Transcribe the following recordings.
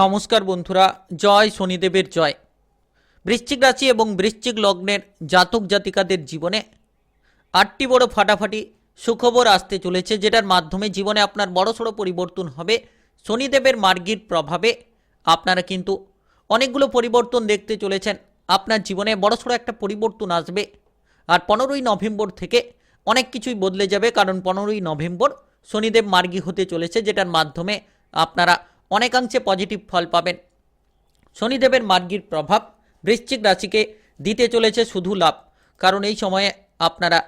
নমস্কার বন্ধুরা, জয় শনিদেবের জয়। বৃশ্চিক রাশি এবং বৃশ্চিক লগ্নের জাতক জাতিকাদের জীবনে আটটি বড় ফাটাফাটি সুখবর আসতে চলেছে, যেটার মাধ্যমে জীবনে আপনার বড়সড় পরিবর্তন হবে, শনিদেবের মার্গীর প্রভাবে আপনারা কিন্তু অনেকগুলো পরিবর্তন দেখতে চলেছেন। আপনার জীবনে বড়সড় একটা পরিবর্তন আসবে, আর পনেরোই নভেম্বর থেকে অনেক কিছুই বদলে যাবে, কারণ পনেরোই নভেম্বর শনিদেব মার্গী হতে চলেছে, যেটার মাধ্যমে আপনারা অনেকাংশে পজিটিভ ফল পাবেন। শনিদেবের মার্গীর প্রভাব বৃশ্চিক রাশিকে দিতে চলেছে শুধু লাভ, কারণ এই সময়ে আপনারা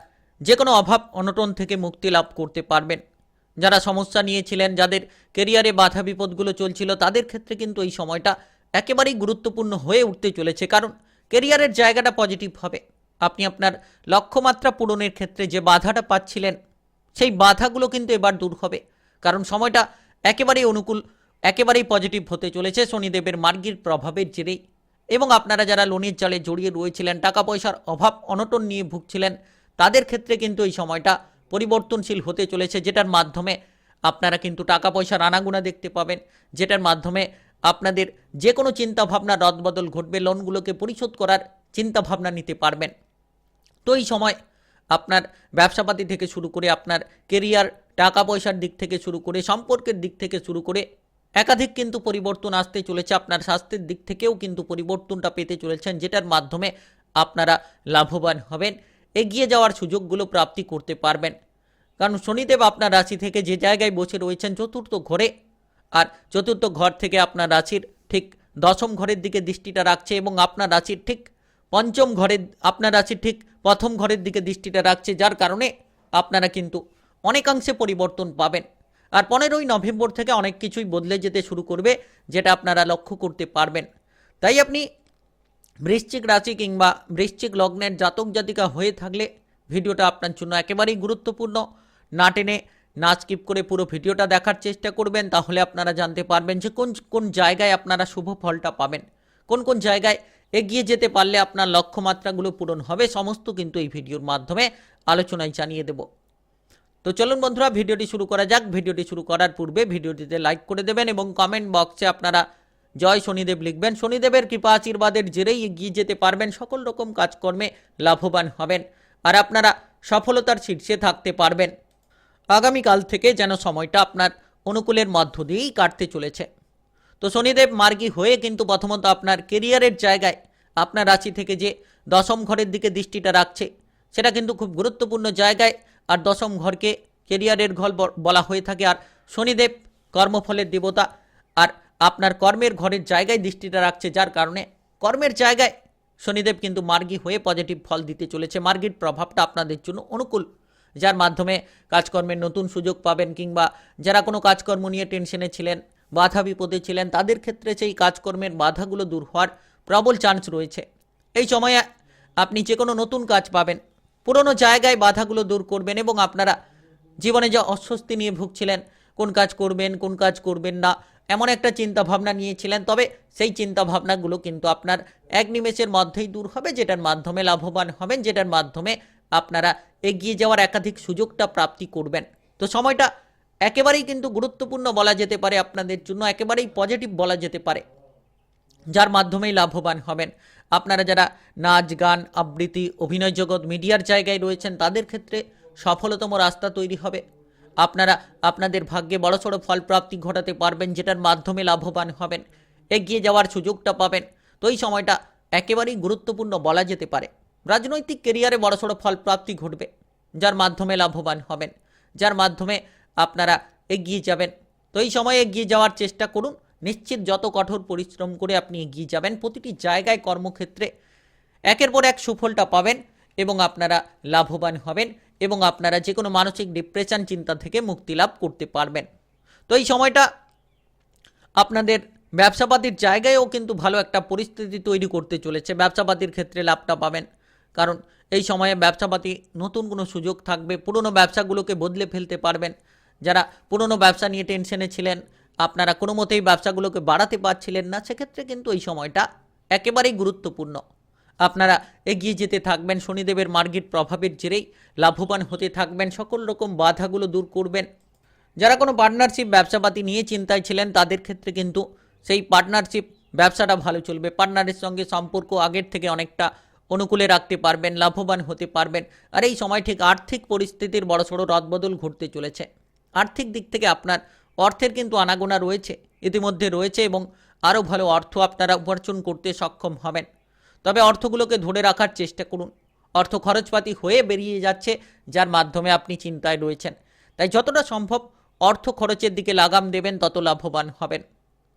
যে কোনো অভাব অনটন থেকে মুক্তি লাভ করতে পারবেন। যারা সমস্যা নিয়েছিলেন, যাদের কেরিয়ারে বাধা বিপদগুলো চলছিল, তাদের ক্ষেত্রে কিন্তু এই সময়টা একেবারেই গুরুত্বপূর্ণ হয়ে উঠতে চলেছে, কারণ কেরিয়ারের জায়গাটা পজিটিভ হবে। আপনি আপনার লক্ষ্যমাত্রা পূরণের ক্ষেত্রে যে বাধাটা পাচ্ছিলেন, সেই বাধাগুলো কিন্তু এবার দূর হবে, কারণ সময়টা একেবারেই অনুকূল একেবারেই পজিটিভ হতে চলেছে শনিদেবের মার্গীর প্রভাবের জেরেই এবং আপনারা যারা লোনের জালে জড়িয়ে রয়েছিলেন টাকা পয়সার অভাব, অনটন নিয়ে ভুগছিলেন, তাদের ক্ষেত্রে কিন্তু এই সময়টা পরিবর্তনশীল হতে চলেছে, যেটার মাধ্যমে আপনারা কিন্তু টাকা পয়সার আনাগুনা দেখতে পাবেন, যেটার মাধ্যমে আপনাদের যে কোনো চিন্তাভাবনা রদবদল ঘটবে, লোনগুলোকে পরিশোধ করার চিন্তাভাবনা নিতে পারবেন। তো এই সময় আপনার ব্যবসাপাতি থেকে শুরু করে আপনার কেরিয়ার টাকা পয়সার দিক থেকে শুরু করে, সম্পর্কের দিক থেকে শুরু করে একাধিক কিন্তু পরিবর্তন আসতে চলেছে। আপনার স্বাস্থ্যের দিক থেকেও কিন্তু পরিবর্তনটা পেতে চলেছেন, যেটার মাধ্যমে আপনারা লাভবান হবেন। এগিয়ে যাওয়ার সুযোগগুলো প্রাপ্তি করতে পারবেন। কারণ শনিদেব আপনার রাশি থেকে যে জায়গায় বসে রয়েছেন, চতুর্থ ঘরে। আর চতুর্থ ঘর থেকে আপনার রাশির ঠিক দশম ঘরের দিকে দৃষ্টিটা রাখছে এবং আপনার রাশির ঠিক পঞ্চম ঘরের, আপনার রাশির ঠিক প্রথম ঘরের দিকে দৃষ্টিটা রাখছে, যার কারণে আপনারা কিন্তু অনেকাংশে পরিবর্তন পাবেন। আর পনেরোই নভেম্বর থেকে অনেক কিছুই বদলে যেতে শুরু করবে, যেটা আপনারা লক্ষ্য করতে পারবেন। তাই আপনি বৃশ্চিক রাশি কিংবা বৃশ্চিক লগ্নের জাতক জাতিকা হয়ে থাকলে ভিডিওটা আপনার জন্য একেবারেই গুরুত্বপূর্ণ। না টেনে, না স্কিপ করে পুরো ভিডিওটা দেখার চেষ্টা করবেন, তাহলে আপনারা জানতে পারবেন যে কোন কোন জায়গায় আপনারা শুভ ফলটা পাবেন। কোন কোন জায়গায় এগিয়ে যেতে পারলে আপনার লক্ষ্যমাত্রাগুলো পূরণ হবে, সমস্ত কিন্তু এই ভিডিওর মাধ্যমে আলোচনায় জানিয়ে দেব। তো চলুন বন্ধুরা, ভিডিওটি শুরু করা যাক। ভিডিওটি শুরু করার পূর্বে ভিডিওটিতে লাইক করে দেবেন এবং কমেন্ট বক্সে আপনারা জয় শনিদেব লিখবেন। শনিদেবের কৃপা আশীর্বাদের জেরেই এগিয়ে যেতে পারবেন। সকল রকম কাজকর্মে লাভবান হবেন আর আপনারা সফলতার শীর্ষে থাকতে পারবেন। আগামীকাল থেকে যেন সময়টা আপনার অনুকূলের মধ্য দিয়েই কাটতে চলেছে। তো শনিদেব মার্গী হয়ে কিন্তু প্রথমত আপনার কেরিয়ারের জায়গায় আপনার রাশি থেকে যে দশম ঘরের দিকে দৃষ্টিটা রাখছে, সেটা কিন্তু খুব গুরুত্বপূর্ণ জায়গায় আর দশম ঘরকে কেরিয়ারের ঘর বলা হয়ে থাকে। আর শনিদেব কর্মফলের দেবতা। আর আপনার কর্মের ঘরের জায়গায় দৃষ্টিটা রাখছে, যার কারণে কর্মের জায়গায় শনিদেব কিন্তু মার্গী হয়ে পজিটিভ ফল দিতে চলেছে। মার্গির প্রভাবটা আপনাদের জন্য অনুকূল। যার মাধ্যমে কাজকর্মের নতুন সুযোগ পাবেন কিংবা যারা কোনো কাজকর্ম নিয়ে টেনশনে ছিলেন, বাধা বিপদে ছিলেন, তাদের ক্ষেত্রে সেই কাজকর্মের বাধাগুলো দূর হওয়ার প্রবল চান্স রয়েছে। এই সময়ে আপনি যে কোনো নতুন কাজ পাবেন। পুরনো জায়গায় বাধাগুলো দূর করবেন এবং আপনারা জীবনে যে অস্বস্তি নিয়ে ভুগছিলেন, কোন কাজ করবেন, কোন কাজ করবেন না, এমন একটা চিন্তা ভাবনা নিয়েছিলেন, তবে সেই চিন্তা ভাবনাগুলো কিন্তু আপনার এক নিমেষের মধ্যেই দূর হবে, যেটার মাধ্যমে লাভবান হবেন, যেটার মাধ্যমে আপনারা এগিয়ে যাওয়ার একাধিক সুযোগটা প্রাপ্তি করবেন। তো সময়টা একেবারেই কিন্তু গুরুত্বপূর্ণ বলা যেতে পারে আপনাদের জন্য, একেবারেই পজিটিভ বলা যেতে পারে, যার মাধ্যমেই লাভবান হবেন। আপনারা যারা নাচ, গান, আবৃত্তি, অভিনয় জগৎ মিডিয়ার জায়গায় রয়েছেন, তাদের ক্ষেত্রে সফলতম রাস্তা তৈরি হবে। আপনারা আপনাদের ভাগ্যে বড়সড় ফল প্রাপ্তি ঘটাতে পারবেন, যেটার মাধ্যমে লাভবান হবেন, এগিয়ে যাওয়ার সুযোগটা পাবেন। তো এই সময়টা একেবারেই গুরুত্বপূর্ণ বলা যেতে পারে। রাজনৈতিক কেরিয়ারে বড়সড় ফল প্রাপ্তি ঘটবে, যার মাধ্যমে লাভবান হবেন, যার মাধ্যমে আপনারা এগিয়ে যাবেন। তো এই সময়ে এগিয়ে যাওয়ার চেষ্টা করুন নিশ্চিত যত কঠোর পরিশ্রম করে আপনি এগিয়ে যাবেন, প্রতিটি জায়গায় কর্মক্ষেত্রে একের পর এক সুফলটা পাবেন এবং আপনারা লাভবান হবেন এবং আপনারা যে কোনো মানসিক ডিপ্রেশন চিন্তা থেকে মুক্তি লাভ করতে পারবেন। তো এই সময়টা আপনাদের ব্যবসাপাতির জায়গায়ও কিন্তু ভালো একটা পরিস্থিতি তৈরি করতে চলেছে, ব্যবসাপাতির ক্ষেত্রে লাভটা পাবেন। কারণ এই সময়ে ব্যবসাপাতি নতুন কোনো সুযোগ থাকবে, পুরনো ব্যবসাগুলোকে বদলে ফেলতে পারবেন। যারা পুরনো ব্যবসা নিয়ে টেনশনে ছিলেন আপনারা কোনো মতেই ব্যবসাগুলোকে বাড়াতে পারছিলেন না, সেক্ষেত্রে কিন্তু এই সময়টা একেবারেই গুরুত্বপূর্ণ। আপনারা এগিয়ে যেতে থাকবেন, শনিদেবের মার্গের প্রভাবের জেরেই লাভবান হতে থাকবেন, সকল রকম বাধাগুলো দূর করবেন। যারা কোনো পার্টনারশিপ ব্যবসাপাতি নিয়ে চিন্তায় ছিলেন, তাদের ক্ষেত্রে কিন্তু সেই পার্টনারশিপ ব্যবসাটা ভালো চলবে। পার্টনারের সঙ্গে সম্পর্ক আগের থেকে অনেকটা অনুকূলে রাখতে পারবেন, লাভবান হতে পারবেন। আর এই সময় ঠিক আর্থিক পরিস্থিতির বড়সড় রদবদল ঘটতে চলেছে। আর্থিক দিক থেকে আপনার অর্থের কিন্তু আনাগোনা রয়েছে, ইতিমধ্যে রয়েছে এবং আরও ভালো অর্থ আপনারা উপার্জন করতে সক্ষম হবেন। তবে অর্থগুলোকে ধরে রাখার চেষ্টা করুন। অর্থ খরচপাতি হয়ে বেরিয়ে যাচ্ছে, যার মাধ্যমে আপনি চিন্তায় রয়েছেন। তাই যতটা সম্ভব অর্থ খরচের দিকে লাগাম দেবেন, তত লাভবান হবেন।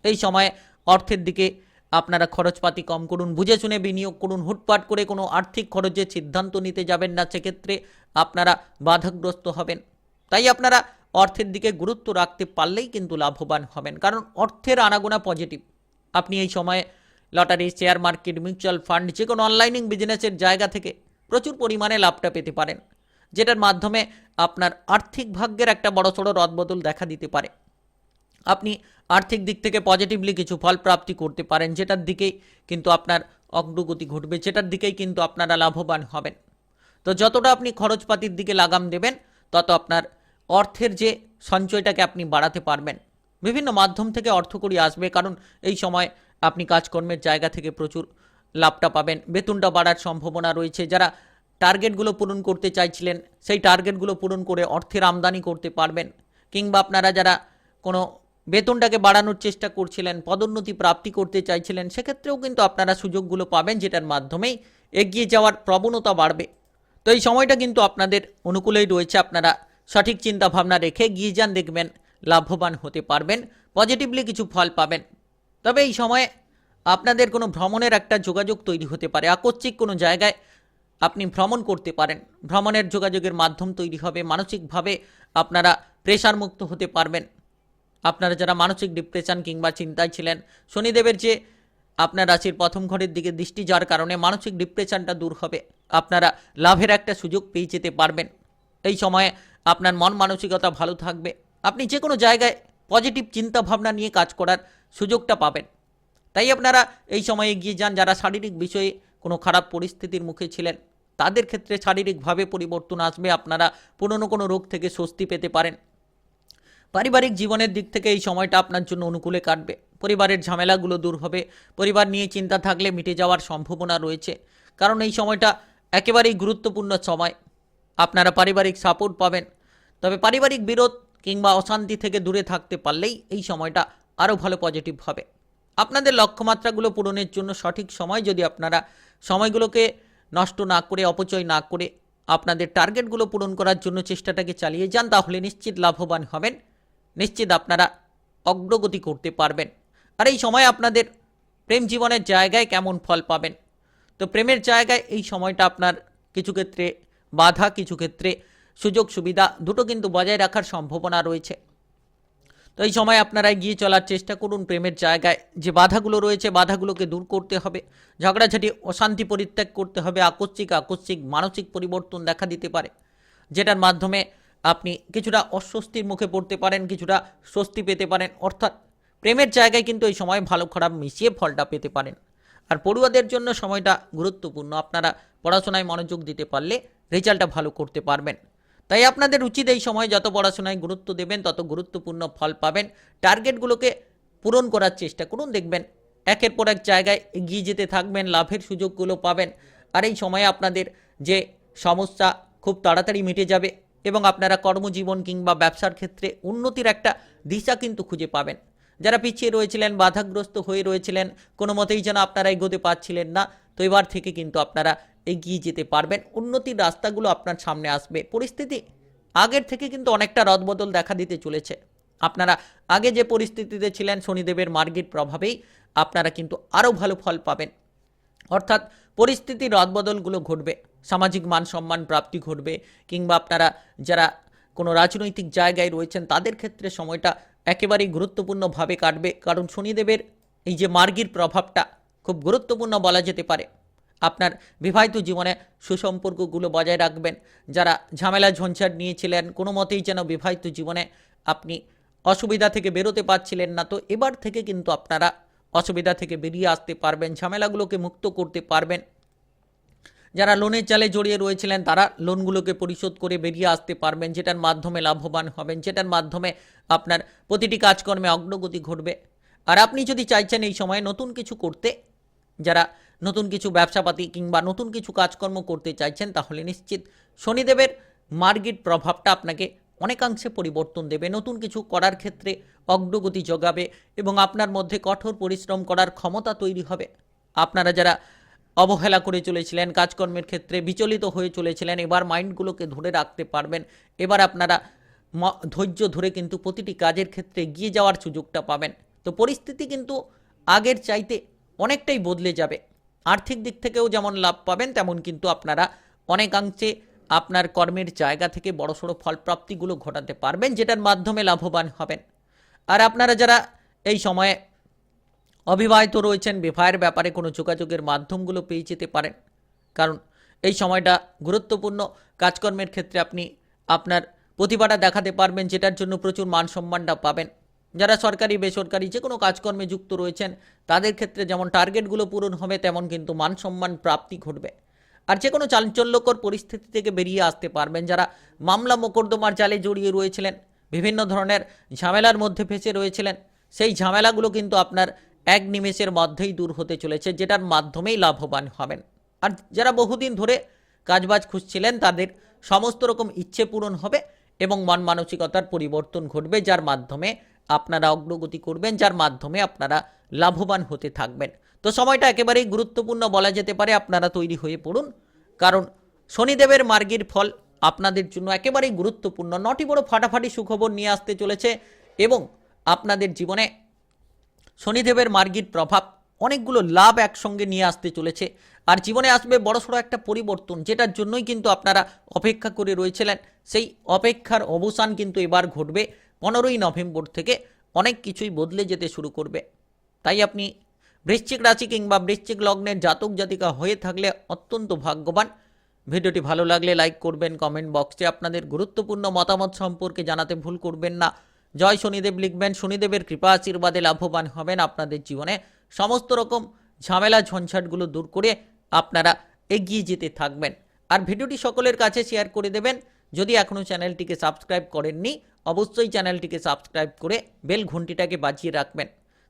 এই সময়ে অর্থের দিকে আপনারা খরচপাতি কম করুন, বুঝে শুনে বিনিয়োগ করুন, হুটপাট করে কোনো আর্থিক খরচের সিদ্ধান্ত নিতে যাবেন না, সেক্ষেত্রে আপনারা বাধাগ্রস্ত হবেন। তাই আপনারা অর্থের দিকে গুরুত্ব রাখতে পারলেই কিন্তু লাভবান হবেন। কারণ অর্থের আনাগোনা পজিটিভ আপনি এই সময়ে lottery share market mutual fund যে কোনো অনলাইনিং বিজনেসের জায়গা থেকে প্রচুর পরিমাণে লাভটা পেতে পারেন, যেটার মাধ্যমে আপনার আর্থিক ভাগ্যের একটা বড়সড় রদবদল দেখা দিতে পারে। আপনি আর্থিক দিক থেকে পজিটিভলি কিছু ফল প্রাপ্তি করতে পারেন, যেটার দিকেই কিন্তু আপনার অগ্রগতি ঘটবে, যেটার দিকেই কিন্তু আপনারা লাভবান হবেন। তো যতটা আপনি খরচপাতির দিকে লাগাম দেবেন, তত আপনার অর্থের যে সঞ্চয়টাকে আপনি বাড়াতে পারবেন। বিভিন্ন মাধ্যম থেকে অর্থকড়ি আসবে, কারণ এই সময় আপনি কাজকর্মের জায়গা থেকে প্রচুর লাভটা পাবেন। বেতনটা বাড়ার সম্ভাবনা রয়েছে। যারা টার্গেটগুলো পূরণ করতে চাইছিলেন, সেই টার্গেটগুলো পূরণ করে অর্থের আমদানি করতে পারবেন। কিংবা আপনারা যারা কোনো বেতনটাকে বাড়ানোর চেষ্টা করছিলেন, পদোন্নতি প্রাপ্তি করতে চাইছিলেন, সেক্ষেত্রেও কিন্তু আপনারা সুযোগগুলো পাবেন, যেটার মাধ্যমেই এগিয়ে যাওয়ার প্রবণতা বাড়বে। তো এই সময়টা কিন্তু আপনাদের অনুকূলেই রয়েছে। আপনারা সঠিক চিন্তা ভাবনা রেখে গিয়ে যান দেখবেন, লাভবান হতে পারবেন পজিটিভলি কিছু ফল পাবেন। তবে এই সময়ে আপনাদের কোনো ভ্রমণের একটা যোগাযোগ তৈরি হতে পারে। আকস্মিক কোনো জায়গায় আপনি ভ্রমণ করতে পারেন। ভ্রমণের যোগাযোগের মাধ্যম তৈরি হবে, মানসিকভাবে আপনারা প্রেশার মুক্ত হতে পারবেন। আপনারা যারা মানসিক ডিপ্রেশন কিংবা চিন্তায় ছিলেন, শনিদেবের যে আপনার রাশির প্রথম ঘরের দিকে দৃষ্টি যাওয়ার কারণে মানসিক ডিপ্রেশনটা দূর হবে। আপনারা লাভের একটা সুযোগ পেয়ে যেতে পারবেন। এই সময়ে আপনার মন মানসিকতা ভালো থাকবে। আপনি যে কোনো জায়গায় পজিটিভ চিন্তা ভাবনা নিয়ে কাজ করার সুযোগটা পাবেন। তাই আপনারা এই সময়ে এগিয়ে যান যারা শারীরিক বিষয়ে কোনো খারাপ পরিস্থিতির মুখে ছিলেন। তাদের ক্ষেত্রে শারীরিকভাবে পরিবর্তন আসবে, আপনারা পুরনো কোনো রোগ থেকে স্বস্তি পেতে পারেন। পারিবারিক জীবনের দিক থেকে এই সময়টা আপনার জন্য অনুকূলে কাটবে। পরিবারের ঝামেলাগুলো দূর হবে। পরিবার নিয়ে চিন্তা থাকলে মিটে যাওয়ার সম্ভাবনা রয়েছে। কারণ এই সময়টা একেবারেই গুরুত্বপূর্ণ সময়। আপনারা পারিবারিক সাপোর্ট পাবেন। তবে পারিবারিক বিরোধ কিংবা অশান্তি থেকে দূরে থাকতে পারলেই এই সময়টা আরও ভালো পজিটিভ হবে। আপনাদের লক্ষ্যমাত্রাগুলো পূরণের জন্য সঠিক সময় যদি আপনারা সময়গুলোকে নষ্ট না করে, অপচয় না করে আপনাদের টার্গেটগুলো পূরণ করার জন্য চেষ্টাটাকে চালিয়ে যান, তাহলে নিশ্চিত লাভবান হবেন। নিশ্চিত আপনারা অগ্রগতি করতে পারবেন। আর এই সময় আপনাদের প্রেম জীবনের জায়গায় কেমন ফল পাবেন? তো প্রেমের জায়গায় এই সময়টা আপনার কিছু ক্ষেত্রে বাধা কিছু ক্ষেত্রে সুযোগ সুবিধা দুটো কিন্তু বজায় রাখার সম্ভাবনা রয়েছে। তো এই সময় আপনারা এগিয়ে চলার চেষ্টা করুন, প্রেমের জায়গায় যে বাধাগুলো রয়েছে, বাধাগুলোকে দূর করতে হবে। ঝগড়াঝাটি, অশান্তি পরিত্যাগ করতে হবে। আকস্মিক আকস্মিক মানসিক পরিবর্তন দেখা দিতে পারে, যেটার মাধ্যমে আপনি কিছুটা অস্বস্তির মুখে পড়তে পারেন, কিছুটা স্বস্তি পেতে পারেন। অর্থাৎ প্রেমের জায়গায় কিন্তু এই সময় ভালো খারাপ মিশিয়ে ফলটা পেতে পারেন। আর পড়ুয়াদের জন্য সময়টা গুরুত্বপূর্ণ। আপনারা পড়াশোনায় মনোযোগ দিতে পারলে রেজাল্টটা ভালো করতে পারবেন। তাই আপনাদের উচিত এই সময় যত পড়াশোনায় গুরুত্ব দেবেন, তত গুরুত্বপূর্ণ ফল পাবেন। টার্গেটগুলোকে পূরণ করার চেষ্টা করুন, দেখবেন একের পর এক জায়গায় এগিয়ে যেতে থাকবেন, লাভের সুযোগগুলো পাবেন। আর এই সময়ে আপনাদের যে সমস্যা খুব তাড়াতাড়ি মিটে যাবে এবং আপনারা কর্মজীবন কিংবা ব্যবসার ক্ষেত্রে উন্নতির একটা দিশা কিন্তু খুঁজে পাবেন। যারা পিছিয়ে রয়েছিলেন, বাধাগ্রস্ত হয়ে রয়েছিলেন কোনো মতেই যেন আপনারা এগোতে পারছিলেন না তো এবার থেকে কিন্তু আপনারা এগিয়ে যেতে পারবেন। উন্নতির রাস্তাগুলো আপনার সামনে আসবে। পরিস্থিতি আগের থেকে কিন্তু অনেকটা রদবদল দেখা দিতে চলেছে। আপনারা আগে যে পরিস্থিতিতে ছিলেন শনিদেবের মার্গের প্রভাবেই আপনারা কিন্তু আরও ভালো ফল পাবেন। অর্থাৎ পরিস্থিতির রদবদলগুলো ঘটবে, সামাজিক মান সম্মান প্রাপ্তি ঘটবে, কিংবা আপনারা যারা কোনো রাজনৈতিক জায়গায় রয়েছেন, তাদের ক্ষেত্রে সময়টা একেবারেই গুরুত্বপূর্ণভাবে কাটবে। কারণ শনিদেবের এই যে মার্গীর প্রভাবটা খুব গুরুত্বপূর্ণ বলা যেতে পারে। আপনার বিবাহিত জীবনে সুসম্পর্কগুলো বজায় রাখবেন। যারা ঝামেলা, ঝঞ্ঝাট নিয়েছিলেন, কোনো মতেই যেন বিবাহিত জীবনে আপনি অসুবিধা থেকে বেরোতে পারছিলেন না। তো এবার থেকে কিন্তু আপনারা অসুবিধা থেকে বেরিয়ে আসতে পারবেন, ঝামেলাগুলোকে মুক্ত করতে পারবেন। যারা লোনের চালে জড়িয়ে রয়েছিলেন, তারা লোনগুলোকে পরিশোধ করে বেরিয়ে আসতে পারবেন, যেটার মাধ্যমে লাভবান হবেন, যেটার মাধ্যমে আপনার প্রতিটি কাজকর্মে অগ্রগতি ঘটবে। আর আপনি যদি চাইছেন এই সময়ে নতুন কিছু করতে যারা নতুন কিছু ব্যবসাপাতি কিংবা নতুন কিছু কাজকর্ম করতে চাইছেন, তাহলে নিশ্চিত শনিদেবের মার্গির প্রভাবটা আপনাকে অনেকাংশে পরিবর্তন দেবে। নতুন কিছু করার ক্ষেত্রে অগ্রগতি যোগাবে এবং আপনার মধ্যে কঠোর পরিশ্রম করার ক্ষমতা তৈরি হবে। আপনারা যারা অবহেলা করে চলেছিলেন, কাজকর্মের ক্ষেত্রে বিচলিত হয়ে চলেছিলেন, এবার মাইন্ডগুলোকে ধরে রাখতে পারবেন। এবার আপনারা ধৈর্য ধরে কিন্তু প্রতিটি কাজের ক্ষেত্রে এগিয়ে যাওয়ার সুযোগটা পাবেন। তো পরিস্থিতি কিন্তু আগের চাইতে অনেকটাই বদলে যাবে। আর্থিক দিক থেকেও যেমন লাভ পাবেন, তেমন কিন্তু আপনারা অনেকাংশে আপনার কর্মের জায়গা থেকে বড়সড় ফলপ্রাপ্তিগুলো ঘটাতে পারবেন, যেটার মাধ্যমে লাভবান হবেন। আর আপনারা যারা এই সময়ে অবিবাহিত রয়েছেন, বিবাহের ব্যাপারে কোনো যোগাযোগের মাধ্যমগুলো পেয়ে যেতে পারেন। কারণ এই সময়টা গুরুত্বপূর্ণ। কাজকর্মের ক্ষেত্রে আপনি আপনার প্রতিভাটা দেখাতে পারবেন, যেটার জন্য প্রচুর মান সম্মানটা পাবেন। যারা সরকারি, বেসরকারি যে কোনো কাজকর্মে যুক্ত রয়েছেন, তাদের ক্ষেত্রে যেমন টার্গেটগুলো পূরণ হবে, তেমন কিন্তু মান সম্মান প্রাপ্তি ঘটবে। আর যে কোনো চাঞ্চল্যকর পরিস্থিতি থেকে বেরিয়ে আসতে পারবেন যারা মামলা মোকদ্দমার জালে জড়িয়ে রয়েছিলেন, বিভিন্ন ধরনের ঝামেলার মধ্যে ফেসে রয়েছিলেন, সেই ঝামেলাগুলো কিন্তু আপনার এক নিমেষের মধ্যেই দূর হতে চলেছে, যেটার মাধ্যমেই লাভবান হবেন। আর যারা বহুদিন ধরে কাজবাজ খুঁজছিলেন, তাদের সমস্ত রকম ইচ্ছে পূরণ হবে এবং মন মানসিকতার পরিবর্তন ঘটবে, যার মাধ্যমে আপনারা অগ্রগতি করবেন, যার মাধ্যমে আপনারা লাভবান হতে থাকবেন। তো সময়টা একেবারেই গুরুত্বপূর্ণ বলা যেতে পারে, আপনারা তৈরি হয়ে পড়ুন। কারণ শনিদেবের মার্গের ফল আপনাদের জন্য একেবারেই গুরুত্বপূর্ণ। নটি বড় ফাটাফাটি সুখবর নিয়ে আসতে চলেছে এবং আপনাদের জীবনে শনিদেবের মার্গির প্রভাব অনেকগুলো লাভ একসঙ্গে নিয়ে আসতে চলেছে। আর জীবনে আসবে বড়সড় একটা পরিবর্তন, যেটার জন্যই কিন্তু আপনারা অপেক্ষা করে রয়েছিলেন। সেই অপেক্ষার অবসান কিন্তু এবার ঘটবে। পনেরোই নভেম্বর থেকে অনেক কিছুই বদলে যেতে শুরু করবে। তাই আপনি বৃশ্চিক রাশি কিংবা বৃশ্চিক লগ্নের জাতক জাতিকা হয়ে থাকলে অত্যন্ত ভাগ্যবান। ভিডিওটি ভালো লাগলে লাইক করবেন, কমেন্ট বক্সে আপনাদের গুরুত্বপূর্ণ মতামত সম্পর্কে জানাতে ভুল করবেন না। জয় শনিদেব লিখবেন, শনিদেবের কৃপা আশীর্বাদে লাভবান হবেন আপনাদের জীবনে। সমস্ত রকম ঝামেলা ঝঞ্ঝাটগুলো দূর করে আপনারা এগিয়ে যেতে থাকবেন। আর ভিডিওটি সকলের কাছে শেয়ার করে দেবেন। যদি এখনও চ্যানেলটিকে সাবস্ক্রাইব করেননি অবশ্যই চ্যানেলটিকে সাবস্ক্রাইব করে বেল ঘন্টিটাকে বাজিয়ে রাখবেন।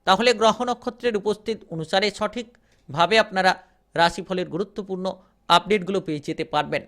তাহলে গ্রহ নক্ষত্রের উপস্থিত অনুসারে সঠিকভাবে আপনারা রাশিফলের গুরুত্বপূর্ণ আপডেটগুলো পেয়ে যেতে পারবেন।